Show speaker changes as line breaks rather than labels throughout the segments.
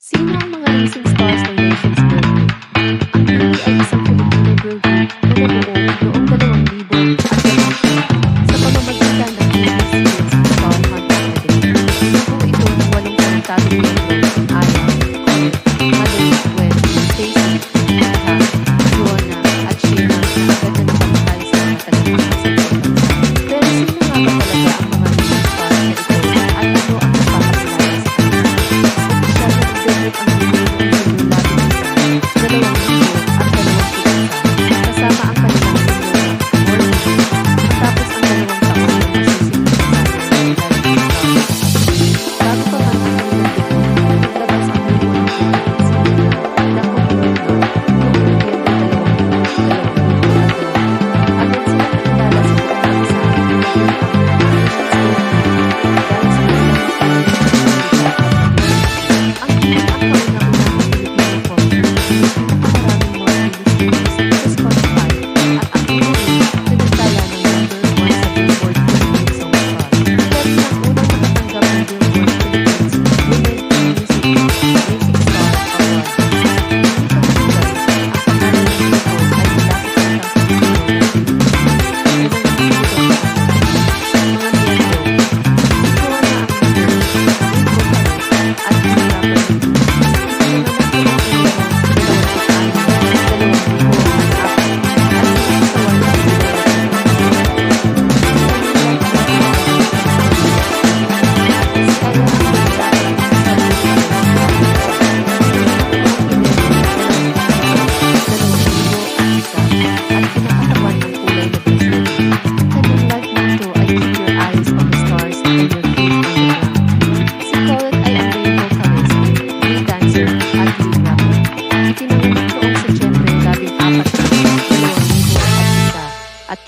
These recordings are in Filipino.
Sino ang mga rising stars ng nation's birthday? Ang ay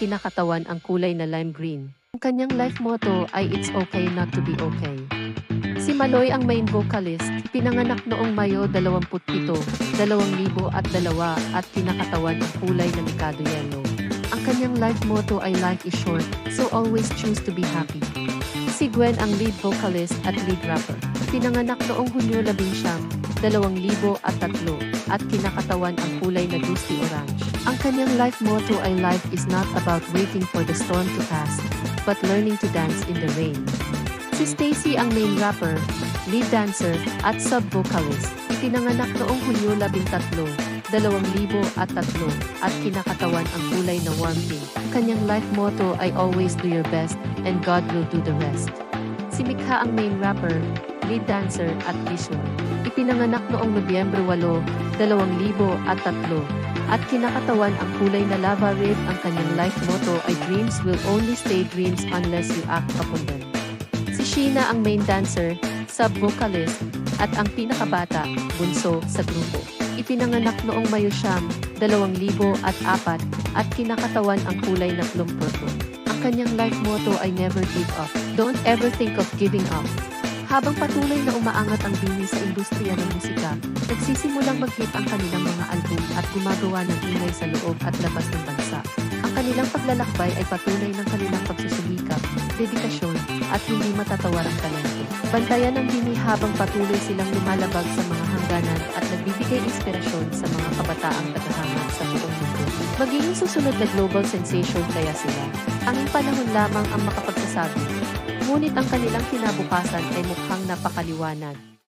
kinakatawan ang kulay na lime green. Ang kanyang life motto ay It's okay not to be okay. Si Maloy ang main vocalist, pinanganak noong Mayo 27, 2002 at kinakatawan ang kulay na Mikado Yellow. Ang kanyang life motto ay Life is short, so always choose to be happy. Si Gwen ang lead vocalist at lead rapper. Pinanganak noong Hunyo 11, 2003 at kinakatawan ang kulay na dusty orange. Ang kanyang life motto ay Life is not about waiting for the storm to pass, but learning to dance in the rain. Si Stacy ang main rapper, lead dancer, at sub-vocalist. Pinanganak noong Hulyo 13, 2003 at kinakatawan ang kulay na warm pink. Kanyang life motto ay always do your best and God will do the rest. Si Mikha ang main rapper, lead dancer at visual. Ipinanganak noong Nobyembre 8, 2003 at kinakatawan ang kulay na lava red ang kanyang life motto ay dreams will only stay dreams unless you act upon them. Si Sheena ang main dancer, sub-vocalist, at ang pinakabata, bunso, sa grupo. Ipinanganak noong Mayo Siyam, 2004 at kinakatawan ang kulay na plum purple. Ang kanyang life motto ay never give up. Don't ever think of giving up. Habang patuloy na umaangat ang bini sa industriya ng musika, nagsisimulang mag-hit ang kanilang mga album at gumagawa ng ingay sa loob at labas ng bansa. Ang kanilang paglalakbay ay patunay ng kanilang pagsusumikap, dedikasyon, at hindi matatawarang talento. Bantayan ang bini habang patuloy silang lumalabag sa mga hangganan at nagbibigay inspirasyon sa mga kabataang tagahangat sa buong mundo. Magiging susunod na global sensation kaya sila. Ang panahon lamang ang makapagsasabi. Ngunit ang kanilang kinabukasan ay mukhang napakaliwanag.